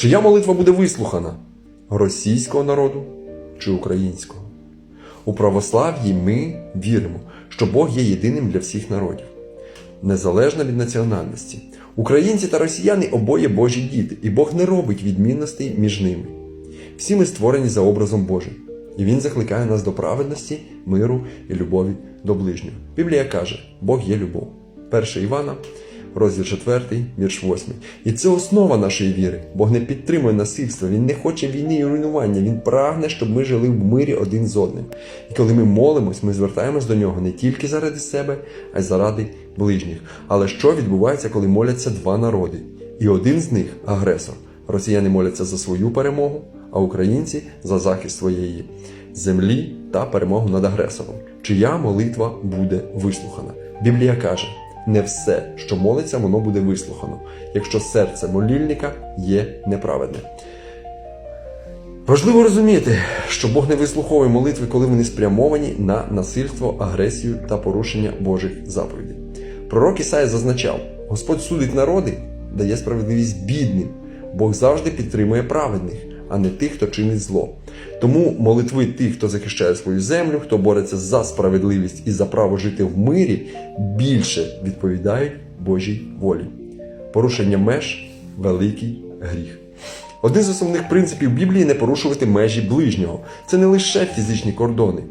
Чия молитва буде вислухана? Російського народу чи українського? У православ'ї ми віримо, що Бог є єдиним для всіх народів, незалежно від національності. Українці та росіяни обоє Божі діти, і Бог не робить відмінностей між ними. Всі ми створені за образом Божим, і Він закликає нас до праведності, миру і любові до ближнього. Біблія каже: Бог є любов. 1 Івана, розділ 4, вірш 8. І це основа нашої віри. Бог не підтримує насильства, Він не хоче війни і руйнування. Він прагне, щоб ми жили в мирі один з одним. І коли ми молимось, ми звертаємось до нього не тільки заради себе, а й заради ближніх. Але що відбувається, коли моляться два народи? І один з них агресор. Росіяни моляться за свою перемогу, а українці за захист своєї землі та перемогу над агресором. Чия молитва буде вислухана? Біблія каже: не все, що молиться, воно буде вислухано, якщо серце молільника є неправедне. Важливо розуміти, що Бог не вислуховує молитви, коли вони спрямовані на насильство, агресію та порушення Божих заповідей. Пророк Ісая зазначав: Господь судить народи, дає справедливість бідним. Бог завжди підтримує праведних, а не тих, хто чинить зло. Тому молитви тих, хто захищає свою землю, хто бореться за справедливість і за право жити в мирі, більше відповідають Божій волі. Порушення меж великий гріх. Один з основних принципів Біблії не порушувати межі ближнього. Це не лише фізичні кордони,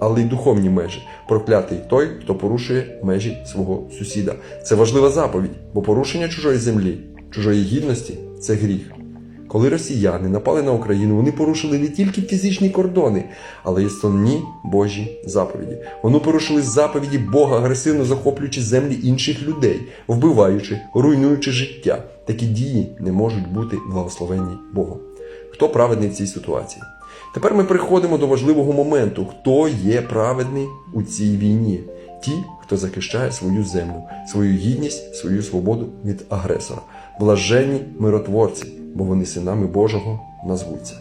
але й духовні межі. Проклятий той, хто порушує межі свого сусіда. Це важлива заповідь, бо порушення чужої землі, чужої гідності це гріх. Коли росіяни напали на Україну, вони порушили не тільки фізичні кордони, але й основні Божі заповіді. Вони порушили заповіді Бога, агресивно захоплюючи землі інших людей, вбиваючи, руйнуючи життя. Такі дії не можуть бути благословенні Богом. Хто праведний в цій ситуації? Тепер ми приходимо до важливого моменту: хто є праведний у цій війні? Ті, хто захищає свою землю, свою гідність, свою свободу від агресора, блаженні миротворці, бо вони синами Божого назвуться.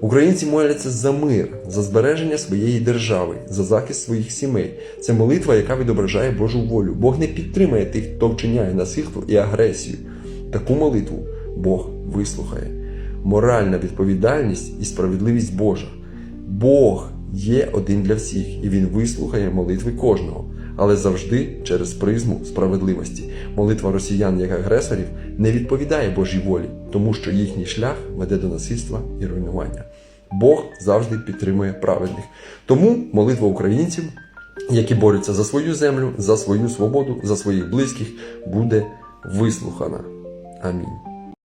Українці моляться за мир, за збереження своєї держави, за захист своїх сімей. Це молитва, яка відображає Божу волю. Бог не підтримує тих, хто вчиняє насильство і агресію. Таку молитву Бог вислухає. Моральна відповідальність і справедливість Божа. Бог є один для всіх, і Він вислухає молитви кожного, але завжди через призму справедливості. Молитва росіян як агресорів не відповідає Божій волі, тому що їхній шлях веде до насильства і руйнування. Бог завжди підтримує праведних. Тому молитва українців, які борються за свою землю, за свою свободу, за своїх близьких, буде вислухана. Амінь.